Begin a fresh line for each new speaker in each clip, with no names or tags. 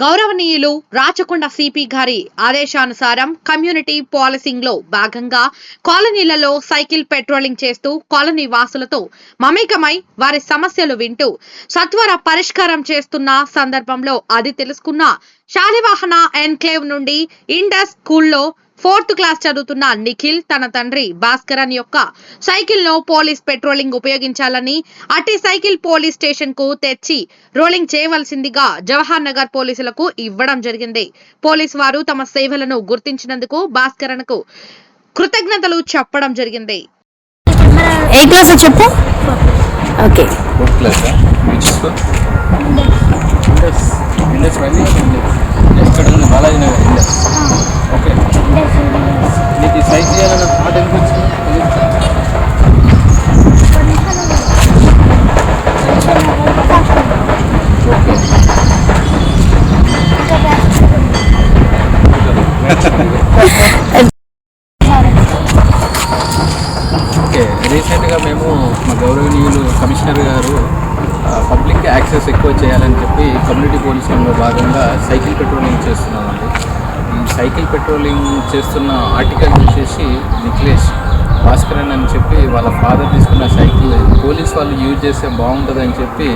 గౌరవనీయులు రాచకొండ సిపి గారి ఆదేశానుసారం కమ్యూనిటీ పాలసింగ్లో భాగంగా కాలనీలలో సైకిల్ పెట్రోలింగ్ చేస్తూ కాలనీ వాసులతో మమేకమై వారి సమస్యలు వింటూ సత్వర పరిష్కారం చేస్తున్న సందర్భంలో అది తెలుసుకున్న శాలివాహన ఎన్క్లేవ్ నుండి ఇండస్ స్కూల్లో ఫోర్త్ క్లాస్ చదువుతున్న నిఖిల్ తన తండ్రి భాస్కరన్ యొక్క సైకిల్లో పోలీస్ పెట్రోలింగ్ ఉపయోగించాలని అట్టి సైకిల్ పోలీస్ స్టేషన్కు తెచ్చి రోలింగ్ చేయవలసిందిగా జవహర్ నగర్ పోలీసులకు ఇవ్వడం జరిగింది పోలీస్ వారు తమ సేవలను గుర్తించినందుకు భాస్కరన్కు కృతజ్ఞతలు చెప్పడం జరిగింది
ఏ క్లాస్ చెప్పు okay
fourth class which school Indus Indus valley ఎక్కడ ఉంది బాలాజీ నగర్ ఇండస్ ఓకే నీకు ఈ సైజ్ చేయాలన్న థాట్ ఎందుకు వచ్చింది తెలియదు ఓకే ఓకే. రీసెంట్గా మేము మా గౌరవనీయులు కమిషనర్ గారు పబ్లిక్ యాక్సెస్ ఎక్కువ చేయాలని చెప్పి కమ్యూనిటీ పోలీసింగ్లో భాగంగా సైకిల్ పెట్రోలింగ్ చేస్తున్నామండి. ఈ సైకిల్ పెట్రోలింగ్ చేస్తున్న ఆర్టికల్ వచ్చేసి నిఖిలేష్ భాస్కరన్ అని చెప్పి వాళ్ళ ఫాదర్ తీసుకున్న సైకిల్ పోలీస్ వాళ్ళు యూజ్ చేస్తే బాగుంటుందని చెప్పి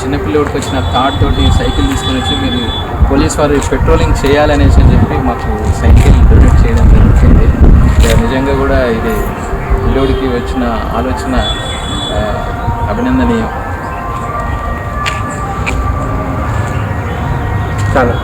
చిన్నపిల్లడికి వచ్చిన థాట్ తోటి సైకిల్ తీసుకొని వచ్చి మీరు పోలీస్ వారు పెట్రోలింగ్ చేయాలనేసి అని చెప్పి మాకు సైకిల్ నిజంగా కూడా ఇది పిల్లోడికి వచ్చిన ఆలోచన అభినందనీయం. చాలా.